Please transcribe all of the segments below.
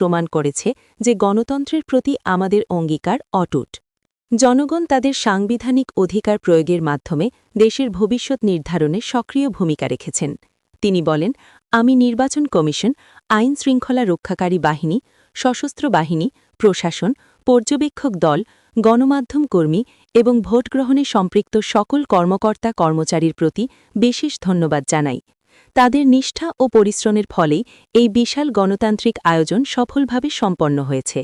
প্রমাণ করেছে যে গণতন্ত্রের প্রতি আমাদের অঙ্গীকার অটুট। জনগণ তাদের সাংবিধানিক অধিকার প্রয়োগের মাধ্যমে দেশের ভবিষ্যৎ নির্ধারণে সক্রিয় ভূমিকা রেখেছেন। তিনি বলেন, আমি নির্বাচন কমিশন, আইন শৃঙ্খলা রক্ষাকারী বাহিনী, সশস্ত্র বাহিনী, প্রশাসন, পর্যবেক্ষক দল, গণমাধ্যম কর্মী এবং ভোটগ্রহণে সম্পৃক্ত সকল কর্মকর্তা কর্মচারীর প্রতি বিশেষ ধন্যবাদ জানাই। তাদের নিষ্ঠা ও পরিশ্রমের ফলেই এই বিশাল গণতান্ত্রিক আয়োজন সফলভাবে সম্পন্ন হয়েছে।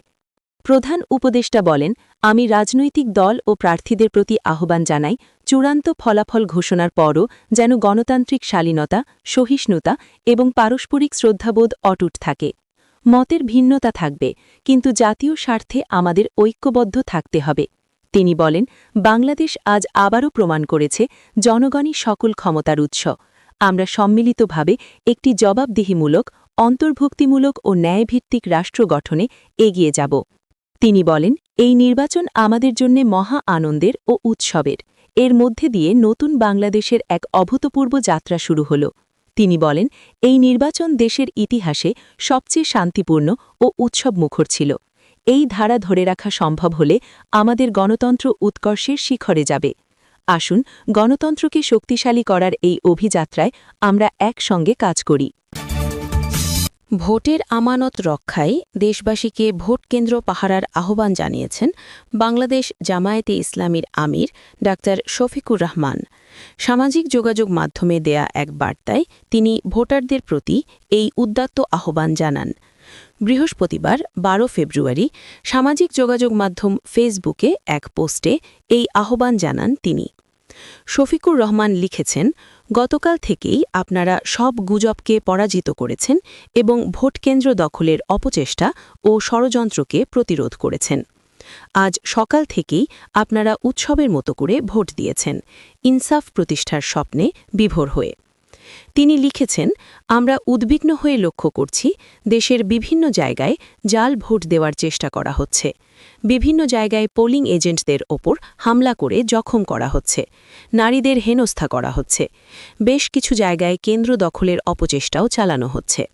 প্রধান উপদেষ্টা বলেন, আমি রাজনৈতিক দল ও প্রার্থীদের প্রতি আহ্বান জানাই, চূড়ান্ত ফলাফল ঘোষণার পরও যেন গণতান্ত্রিক শালীনতা, সহিষ্ণুতা এবং পারস্পরিক শ্রদ্ধাবোধ অটুট থাকে। মতের ভিন্নতা থাকবে, কিন্তু জাতীয় স্বার্থে আমাদের ঐক্যবদ্ধ থাকতে হবে। তিনি বলেন, বাংলাদেশ আজ আবারও প্রমাণ করেছে, জনগণই সকল ক্ষমতার উৎস। আমরা সম্মিলিতভাবে একটি জবাবদিহিমূলক, অন্তর্ভুক্তিমূলক ও ন্যায়ভিত্তিক রাষ্ট্র গঠনে এগিয়ে যাব। তিনি বলেন, এই নির্বাচন আমাদের জন্য মহা আনন্দের ও উৎসবের। এর মধ্যে দিয়ে নতুন বাংলাদেশের এক অভূতপূর্ব যাত্রা শুরু হল। তিনি বলেন, এই নির্বাচন দেশের ইতিহাসে সবচেয়ে শান্তিপূর্ণ ও উৎসবমুখর ছিল। এই ধারা ধরে রাখা সম্ভব হলে আমাদের গণতন্ত্র উৎকর্ষের শিখরে যাবে। আসুন, গণতন্ত্রকে শক্তিশালী করার এই অভিযাত্রায় আমরা একসঙ্গে কাজ করি। ভোটের আমানত রক্ষায় দেশবাসীকে ভোট কেন্দ্র পাহারার আহ্বান জানিয়েছেন বাংলাদেশ জামায়াতে ইসলামীর আমির ডা শফিকুর রহমান। সামাজিক যোগাযোগ মাধ্যমে দেয়া এক বার্তায় তিনি ভোটারদের প্রতি এই উদ্দাত্ত আহ্বান জানান। বৃহস্পতিবার ১২ ফেব্রুয়ারি, সামাজিক যোগাযোগ মাধ্যম ফেসবুকে এক পোস্টে এই আহ্বান জানান তিনি। শফিকুর রহমান লিখেছেন, গতকাল থেকেই আপনারা সব গুজবকে পরাজিত করেছেন এবং ভোটকেন্দ্র দখলের অপচেষ্টা ও ষড়যন্ত্রকে প্রতিরোধ করেছেন। আজ সকাল থেকেই আপনারা উৎসবের মতো করে ভোট দিয়েছেন। ইনসাফ প্রতিষ্ঠার স্বপ্নে বিভোর হয়ে। তিনি লিখেছেন, আমরা উদ্বিগ্ন হয়ে লক্ষ্য করছি, দেশের বিভিন্ন জায়গায় জাল ভোট দেওয়ার চেষ্টা করা হচ্ছে। বিভিন্ন জায়গায় পোলিং এজেন্টদের ওপর হামলা করে জখম করা হচ্ছে। নারীদের হেনস্থা করা হচ্ছে। বেশ কিছু জায়গায় কেন্দ্র দখলের অপচেষ্টাও চালানো হচ্ছে।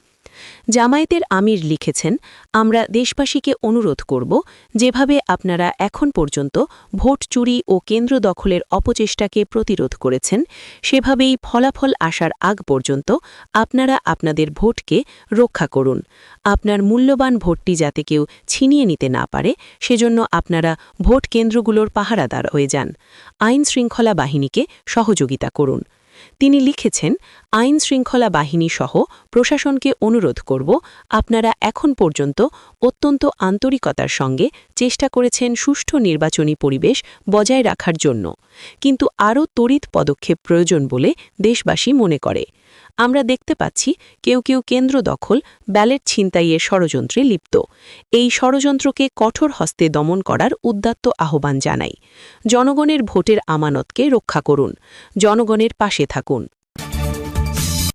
জামায়াতের আমির লিখেছেন, আমরা দেশবাসীকে অনুরোধ করব, যেভাবে আপনারা এখন পর্যন্ত ভোট চুরি ও কেন্দ্র দখলের অপচেষ্টাকে প্রতিরোধ করেছেন, সেভাবেই ফলাফল আসার আগ পর্যন্ত আপনারা আপনাদের ভোটকে রক্ষা করুন। আপনার মূল্যবান ভোটটি যাতে কেউ ছিনিয়ে নিতে না পারে, সেজন্য আপনারা ভোট কেন্দ্রগুলোর পাহারাদার হয়ে যান। আইন শৃঙ্খলা বাহিনীকে সহযোগিতা করুন। তিনি লিখেছেন, আইন শৃঙ্খলা বাহিনী সহ প্রশাসনকে অনুরোধ করব, আপনারা এখন পর্যন্ত অত্যন্ত আন্তরিকতার সঙ্গে চেষ্টা করেছেন সুষ্ঠু নির্বাচনী পরিবেশ বজায় রাখার জন্য, কিন্তু আরও তড়িৎ পদক্ষেপ প্রয়োজন বলে দেশবাসী মনে করে। আমরা দেখতে পাচ্ছি কেউ কেউ কেন্দ্র দখল, ব্যালেট ছিনতাইয়ের ষড়যন্ত্রে লিপ্ত। এই ষড়যন্ত্রকে কঠোর হস্তে দমন করার উদ্দাত্ত আহ্বান জানাই। জনগণের ভোটের আমানতকে রক্ষা করুন। জনগণের পাশে থাকুন।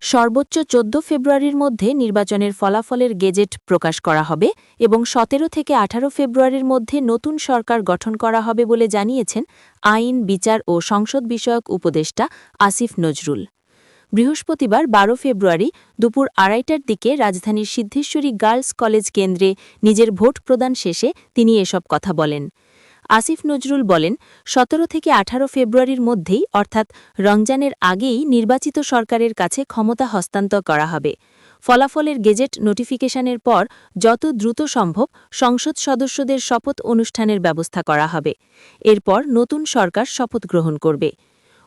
সর্বোচ্চ চোদ্দ ফেব্রুয়ারির মধ্যে নির্বাচনের ফলাফলের গেজেট প্রকাশ করা হবে এবং সতেরো থেকে আঠারো ফেব্রুয়ারির মধ্যে নতুন সরকার গঠন করা হবে বলে জানিয়েছেন আইন, বিচার ও সংসদ বিষয়ক উপদেষ্টা আসিফ নজরুল। বৃহস্পতিবার ১২ ফেব্রুয়ারি দুপুর আড়াইটার দিকে রাজধানীর সিদ্ধেশ্বরী গার্লস কলেজ কেন্দ্রে নিজের ভোট প্রদান শেষে তিনি এসব কথা বলেন। আসিফ নজরুল বলেন, সতেরো থেকে আঠারো ফেব্রুয়ারির মধ্যেই, অর্থাৎ রমজানের আগেই নির্বাচিত সরকারের কাছে ক্ষমতা হস্তান্তর করা হবে। ফলাফলের গেজেট নোটিফিকেশনের পর যত দ্রুত সম্ভব সংসদ সদস্যদের শপথ অনুষ্ঠানের ব্যবস্থা করা হবে। এরপর নতুন সরকার শপথ গ্রহণ করবে।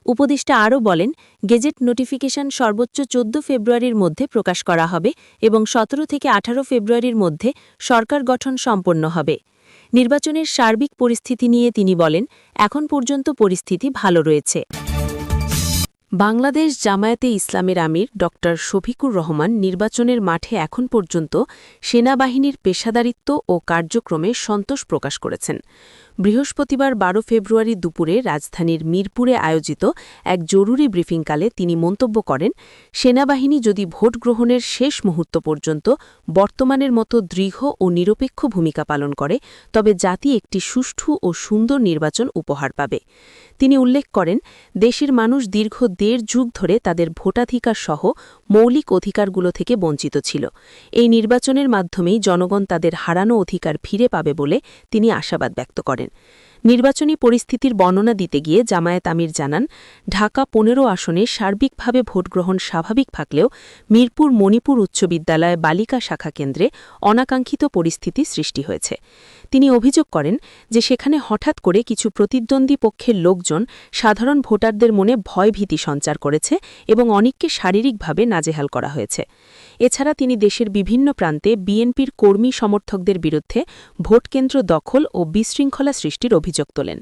উপদেষ্টা আরও বলেন, গেজেট নোটিফিকেশন সর্বোচ্চ চোদ্দ ফেব্রুয়ারির মধ্যে প্রকাশ করা হবে এবং সতেরো থেকে আঠারো ফেব্রুয়ারির মধ্যে সরকার গঠন সম্পন্ন হবে। নির্বাচনের সার্বিক পরিস্থিতি নিয়ে তিনি বলেন, এখন পর্যন্ত পরিস্থিতি ভালো রয়েছে। বাংলাদেশ জামায়াতে ইসলামের আমির ড. শফিকুর রহমান নির্বাচনের মাঠে এখন পর্যন্ত সেনাবাহিনীর পেশাদারিত্ব ও কার্যক্রমে সন্তোষ প্রকাশ করেছেন। বৃহস্পতিবার ১২ ফেব্রুয়ারি দুপুরে রাজধানীর মিরপুরে আয়োজিত এক জরুরি ব্রিফিংকালে তিনি মন্তব্য করেন, সেনাবাহিনী যদি ভোট গ্রহণের শেষ মুহূর্ত পর্যন্ত বর্তমানের মতো দৃঢ় ও নিরপেক্ষ ভূমিকা পালন করে, তবে জাতি একটি সুষ্ঠু ও সুন্দর নির্বাচন উপহার পাবে। তিনি উল্লেখ করেন, দেশের মানুষ দীর্ঘ দেড় যুগ ধরে তাদের ভোটাধিকার সহ মৌলিক অধিকারগুলো থেকে বঞ্চিত ছিল। এই নির্বাচনের মাধ্যমেই জনগণ তাদের হারানো অধিকার ফিরে পাবে বলে তিনি আশাবাদ ব্যক্ত করেন। নির্বাচনী পরিস্থিতির বর্ণনা দিতে গিয়ে জামায়াত আমির জানান, ঢাকা পনেরো আসনে সার্বিকভাবে ভোটগ্রহণ স্বাভাবিক থাকলেও মিরপুর, মণিপুর উচ্চ বিদ্যালয় বালিকা শাখা কেন্দ্রে অনাকাঙ্ক্ষিত পরিস্থিতি সৃষ্টি হয়েছে। তিনি অভিযোগ করেন যে সেখানে হঠাৎ করে কিছু প্রতিদ্বন্দ্বী পক্ষের লোকজন সাধারণ ভোটারদের মনে ভয়ভীতি সঞ্চার করেছে এবং অনেককে শারীরিকভাবে নাজেহাল করা হয়েছে। এছাড়া তিনি দেশের বিভিন্ন প্রান্তে বিএনপির কর্মী সমর্থকদের বিরুদ্ধে ভোটকেন্দ্র দখল ও বিশৃঙ্খলা সৃষ্টির অভিযোগ তোলেন।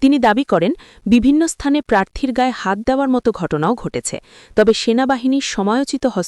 তিনি দাবি করেন, বিভিন্ন স্থানে প্রার্থীর গায়ে হাত দেওয়ার মতো ঘটনাও ঘটেছে, তবে সেনাবাহিনীর সময়োচিত হস্তক্ষেপ